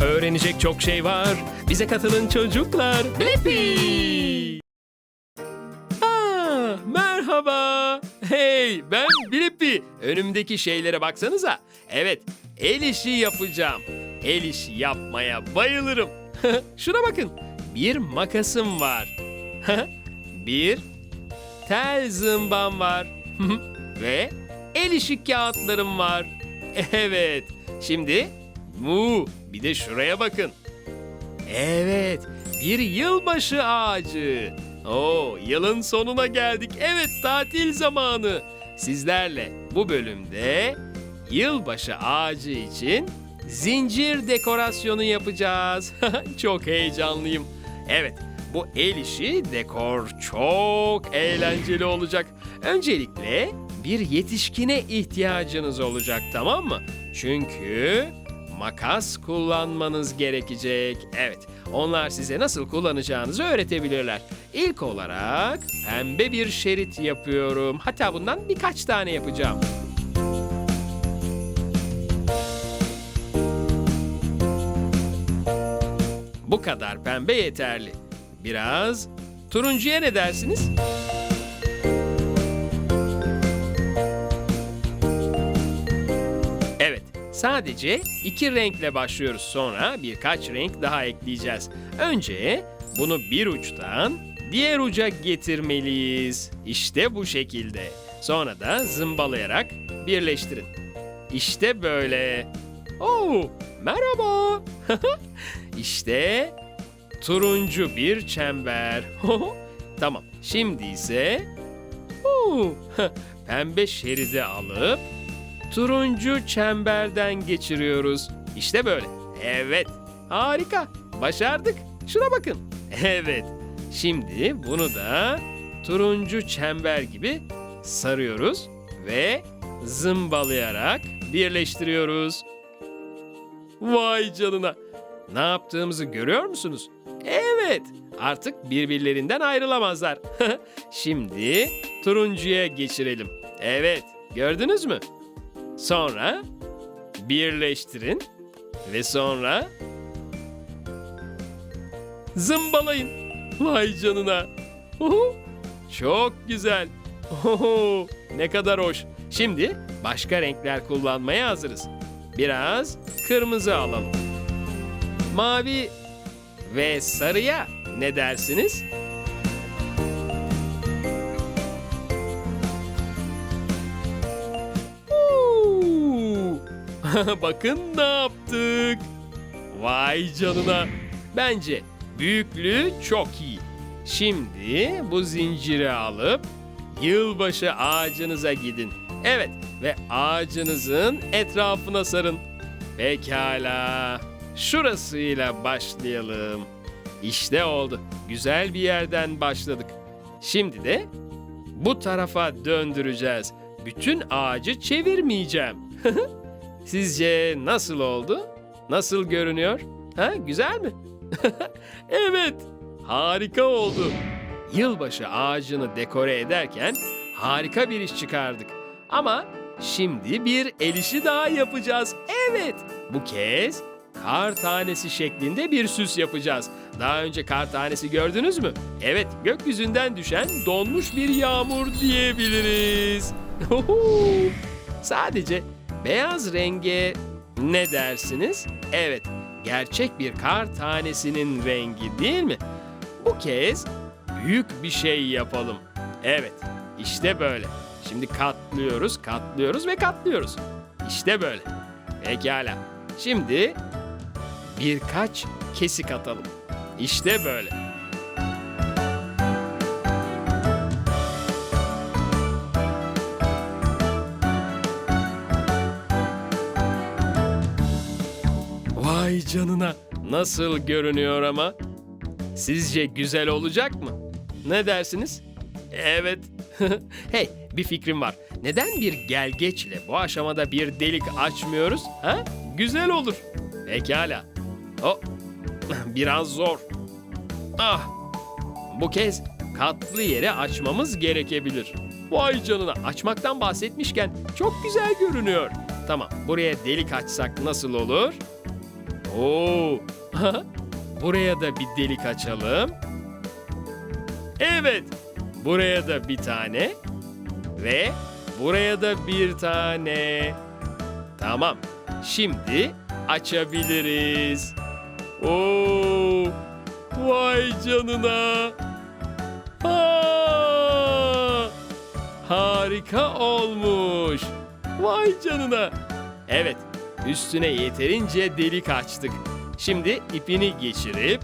Öğrenecek çok şey var. Bize katılın çocuklar. Blippi! Aa, merhaba. Hey ben Blippi. Önümdeki şeylere baksanıza. Evet el işi yapacağım. El işi yapmaya bayılırım. Şuna bakın. Bir makasım var. bir tel zımbam var. Ve el işi kağıtlarım var. Evet. Şimdi mu bir de şuraya bakın. Evet, bir yılbaşı ağacı. Oo, yılın sonuna geldik. Evet, tatil zamanı. Sizlerle bu bölümde yılbaşı ağacı için zincir dekorasyonu yapacağız. çok heyecanlıyım. Evet, bu el işi dekor çok eğlenceli olacak. Öncelikle bir yetişkine ihtiyacınız olacak, tamam mı? Çünkü makas kullanmanız gerekecek. Evet, onlar size nasıl kullanacağınızı öğretebilirler. İlk olarak pembe bir şerit yapıyorum. Hatta bundan birkaç tane yapacağım. Bu kadar pembe yeterli. Biraz turuncuya ne dersiniz? Sadece iki renkle başlıyoruz. Sonra birkaç renk daha ekleyeceğiz. Önce bunu bir uçtan diğer uca getirmeliyiz. İşte bu şekilde. Sonra da zımbalayarak birleştirin. İşte böyle. Oo, merhaba. işte turuncu bir çember. tamam, şimdi ise Oo, pembe şeridi alıp turuncu çemberden geçiriyoruz. İşte böyle. Evet. Harika. Başardık. Şuna bakın. Evet. Şimdi bunu da turuncu çember gibi sarıyoruz ve zımbalayarak birleştiriyoruz. Vay canına. Ne yaptığımızı görüyor musunuz? Evet. Artık birbirlerinden ayrılamazlar. Şimdi turuncuya geçirelim. Evet. Gördünüz mü? Sonra birleştirin ve sonra zımbalayın. Vay canına. Uhu, Çok güzel. Oho, ne kadar hoş. Şimdi başka renkler kullanmaya hazırız. Biraz kırmızı alalım. Mavi ve sarıya ne dersiniz? Bakın ne yaptık. Vay canına. Bence büyüklüğü çok iyi. Şimdi bu zinciri alıp yılbaşı ağacınıza gidin. Evet ve ağacınızın etrafına sarın. Pekala. Şurasıyla başlayalım. İşte oldu. Güzel bir yerden başladık. Şimdi de bu tarafa döndüreceğiz. Bütün ağacı çevirmeyeceğim. Sizce nasıl oldu? Nasıl görünüyor? Ha, güzel mi? evet, harika oldu. Yılbaşı ağacını dekore ederken harika bir iş çıkardık. Ama şimdi bir el işi daha yapacağız. Evet, bu kez kar tanesi şeklinde bir süs yapacağız. Daha önce kar tanesi gördünüz mü? Evet, gökyüzünden düşen donmuş bir yağmur diyebiliriz. Sadece beyaz renge ne dersiniz? Evet, gerçek bir kar tanesinin rengi değil mi? Bu kez büyük bir şey yapalım. Evet, işte böyle. Şimdi katlıyoruz, katlıyoruz ve katlıyoruz. İşte böyle. Pekala. Şimdi birkaç kesik atalım. İşte böyle. Canına. Nasıl görünüyor ama? Sizce güzel olacak mı? Ne dersiniz? Evet. hey, bir fikrim var. Neden bir gelgeçle bu aşamada bir delik açmıyoruz? Ha? Güzel olur. Pekala. O biraz zor. Ah. Bu kez katlı yere açmamız gerekebilir. Vay canına açmaktan bahsetmişken çok güzel görünüyor. Tamam buraya delik açsak nasıl olur? Oo. Buraya da bir delik açalım. Evet. Buraya da bir tane. Ve buraya da bir tane. Tamam. Şimdi açabiliriz. Oo! Vay canına. Aa! Harika olmuş. Vay canına. Evet, üstüne yeterince delik açtık. Şimdi ipini geçirip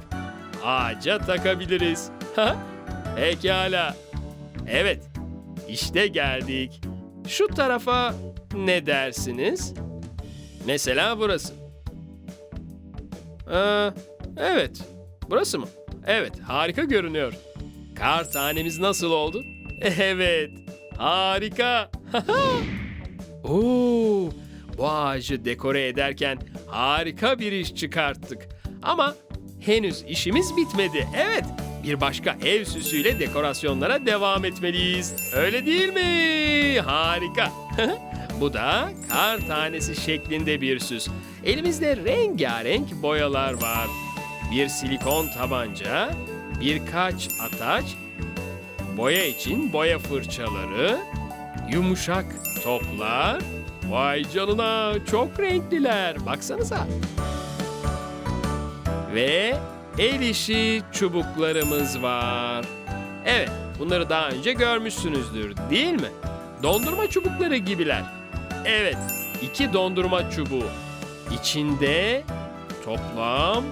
ağaca takabiliriz. Ha? Pekala. Evet, işte geldik. Şu tarafa ne dersiniz? Mesela burası. Ee, evet, burası mı? Evet, harika görünüyor. Kar tanemiz nasıl oldu? Evet, harika. Oo, bu ağacı dekore ederken harika bir iş çıkarttık. Ama henüz işimiz bitmedi. Evet, bir başka ev süsüyle dekorasyonlara devam etmeliyiz. Öyle değil mi? Harika. bu da kar tanesi şeklinde bir süs. Elimizde rengarenk boyalar var. Bir silikon tabanca, birkaç ataç, boya için boya fırçaları, yumuşak toplar. Vay canına çok renkliler. Baksanıza. Ve el işi çubuklarımız var. Evet, bunları daha önce görmüşsünüzdür, değil mi? Dondurma çubukları gibiler. Evet, iki dondurma çubuğu. İçinde toplam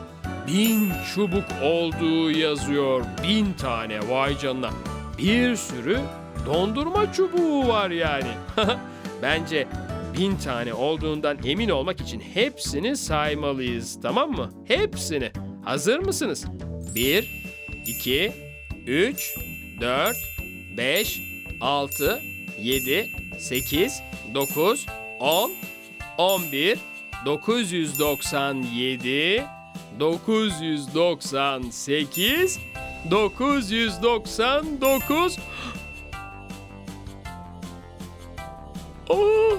bin çubuk olduğu yazıyor. Bin tane vay canına. Bir sürü dondurma çubuğu var yani. Bence bin tane olduğundan emin olmak için hepsini saymalıyız tamam mı? Hepsini. Hazır mısınız? 1, 2, 3, 4, 5, 6, 7, 8, 9, 10, 11, 997, 998, 999. Oh,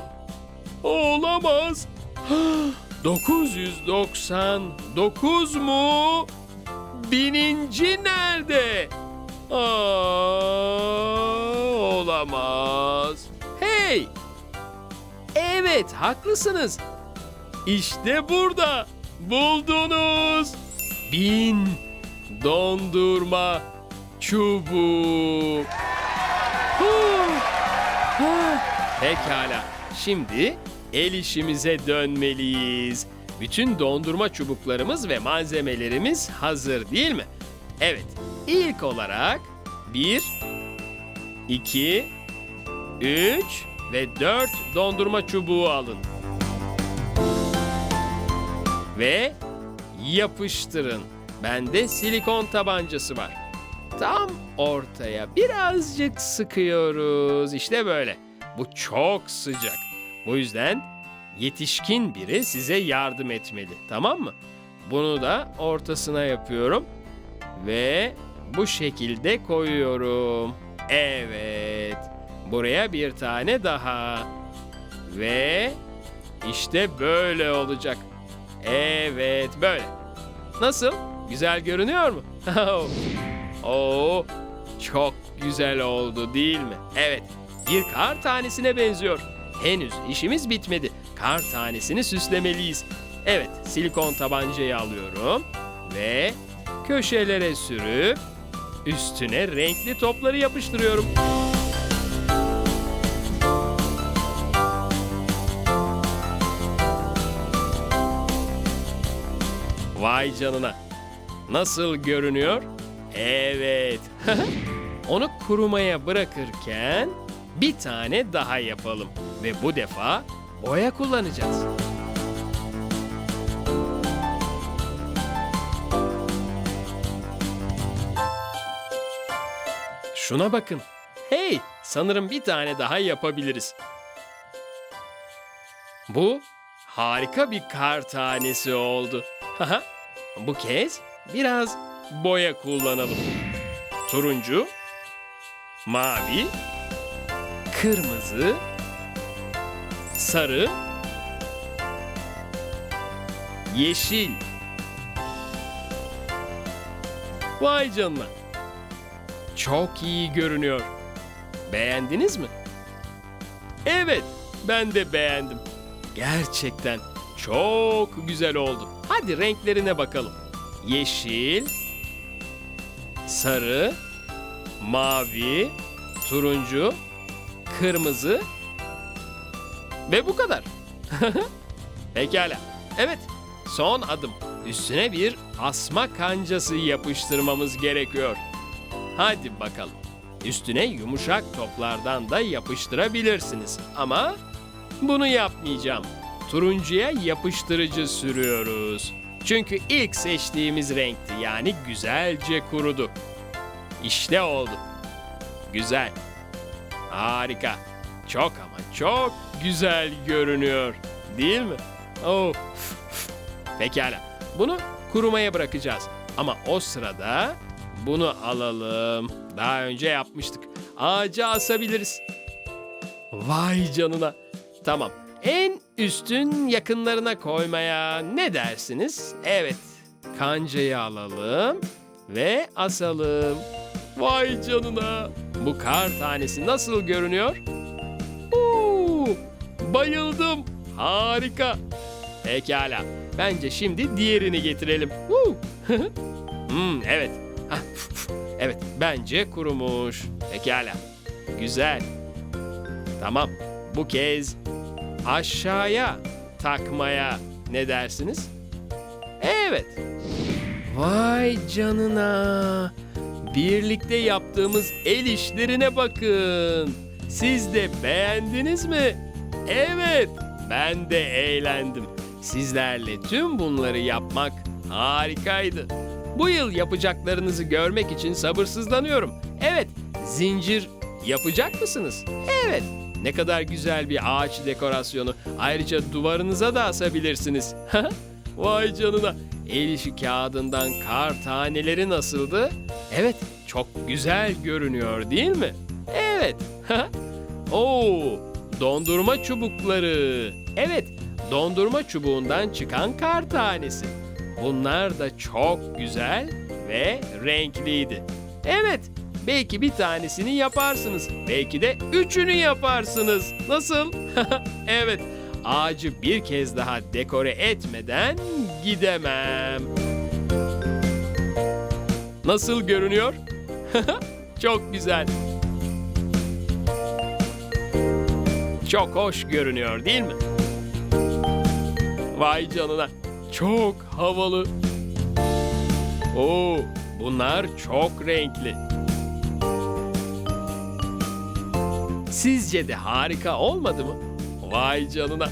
olamaz. 999 mu? Bininci nerede? Aa, olamaz. Hey! Evet, haklısınız. İşte burada. Buldunuz. Bin dondurma çubuğu. Huh! Huh! Pekala. Şimdi el işimize dönmeliyiz. Bütün dondurma çubuklarımız ve malzemelerimiz hazır değil mi? Evet. İlk olarak 1, 2, 3 ve 4 dondurma çubuğu alın. Ve yapıştırın. Bende silikon tabancası var. Tam ortaya birazcık sıkıyoruz. İşte böyle. Bu çok sıcak. Bu yüzden yetişkin biri size yardım etmeli. Tamam mı? Bunu da ortasına yapıyorum. Ve bu şekilde koyuyorum. Evet. Buraya bir tane daha. Ve işte böyle olacak. Evet böyle. Nasıl? Güzel görünüyor mu? Oo, çok güzel oldu değil mi? Evet, bir kar tanesine benziyor. Henüz işimiz bitmedi. Kar tanesini süslemeliyiz. Evet, silikon tabancayı alıyorum ve köşelere sürüp üstüne renkli topları yapıştırıyorum. Vay canına. Nasıl görünüyor? Evet. Onu kurumaya bırakırken bir tane daha yapalım ve bu defa boya kullanacağız. Şuna bakın. Hey, sanırım bir tane daha yapabiliriz. Bu harika bir kar tanesi oldu. Haha. Bu kez biraz boya kullanalım. Turuncu, mavi, kırmızı, sarı, yeşil. Vay canına. Çok iyi görünüyor. Beğendiniz mi? Evet, ben de beğendim. Gerçekten çok güzel oldu. Hadi renklerine bakalım. Yeşil, sarı, mavi, turuncu, kırmızı ve bu kadar. Pekala. Evet, son adım. Üstüne bir asma kancası yapıştırmamız gerekiyor. Hadi bakalım. Üstüne yumuşak toplardan da yapıştırabilirsiniz. Ama bunu yapmayacağım. Turuncuya yapıştırıcı sürüyoruz. Çünkü ilk seçtiğimiz renkti yani güzelce kurudu. İşte oldu. Güzel. Harika. Çok ama çok güzel görünüyor. Değil mi? Oh. Pekala. Bunu kurumaya bırakacağız. Ama o sırada bunu alalım. Daha önce yapmıştık. Ağaca asabiliriz. Vay canına. Tamam. En üstün yakınlarına koymaya ne dersiniz? Evet. Kancayı alalım ve asalım. Vay canına. Bu kar tanesi nasıl görünüyor? Harika. Pekala. Bence şimdi diğerini getirelim. Hmm, evet. Evet, bence kurumuş. Pekala. Güzel. Tamam. Bu kez aşağıya takmaya ne dersiniz? Evet. Vay canına. Birlikte yaptığımız el işlerine bakın. Siz de beğendiniz mi? Evet, ben de eğlendim. Sizlerle tüm bunları yapmak harikaydı. Bu yıl yapacaklarınızı görmek için sabırsızlanıyorum. Evet, zincir yapacak mısınız? Evet. Ne kadar güzel bir ağaç dekorasyonu. Ayrıca duvarınıza da asabilirsiniz. Vay canına. El işi kağıdından kar taneleri nasıldı? Evet, çok güzel görünüyor değil mi? Evet. Oo, dondurma çubukları. Evet, dondurma çubuğundan çıkan kar tanesi. Bunlar da çok güzel ve renkliydi. Evet, belki bir tanesini yaparsınız. Belki de üçünü yaparsınız. Nasıl? evet, ağacı bir kez daha dekore etmeden gidemem. Nasıl görünüyor? çok güzel. Çok hoş görünüyor değil mi? Vay canına. Çok havalı. Oo, bunlar çok renkli. Sizce de harika olmadı mı? Vay canına.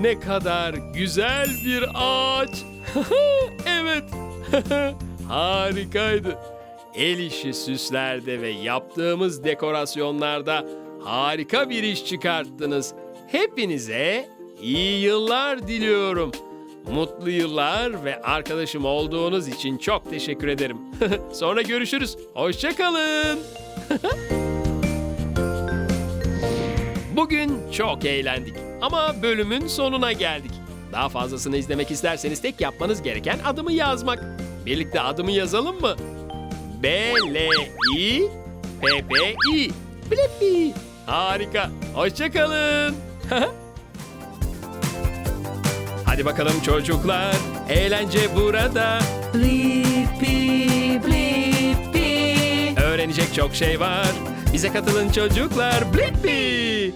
Ne kadar güzel bir ağaç. evet. Harikaydı. El işi süslerde ve yaptığımız dekorasyonlarda harika bir iş çıkarttınız. Hepinize iyi yıllar diliyorum. Mutlu yıllar ve arkadaşım olduğunuz için çok teşekkür ederim. Sonra görüşürüz. Hoşçakalın. Bugün çok eğlendik ama bölümün sonuna geldik. Daha fazlasını izlemek isterseniz tek yapmanız gereken adımı yazmak. Birlikte adımı yazalım mı? B L I P P I. Blippi. Harika. Hoşçakalın. Hadi bakalım çocuklar. Eğlence burada. Blippi, blippi. Öğrenecek çok şey var. Bize katılın çocuklar. Blippi.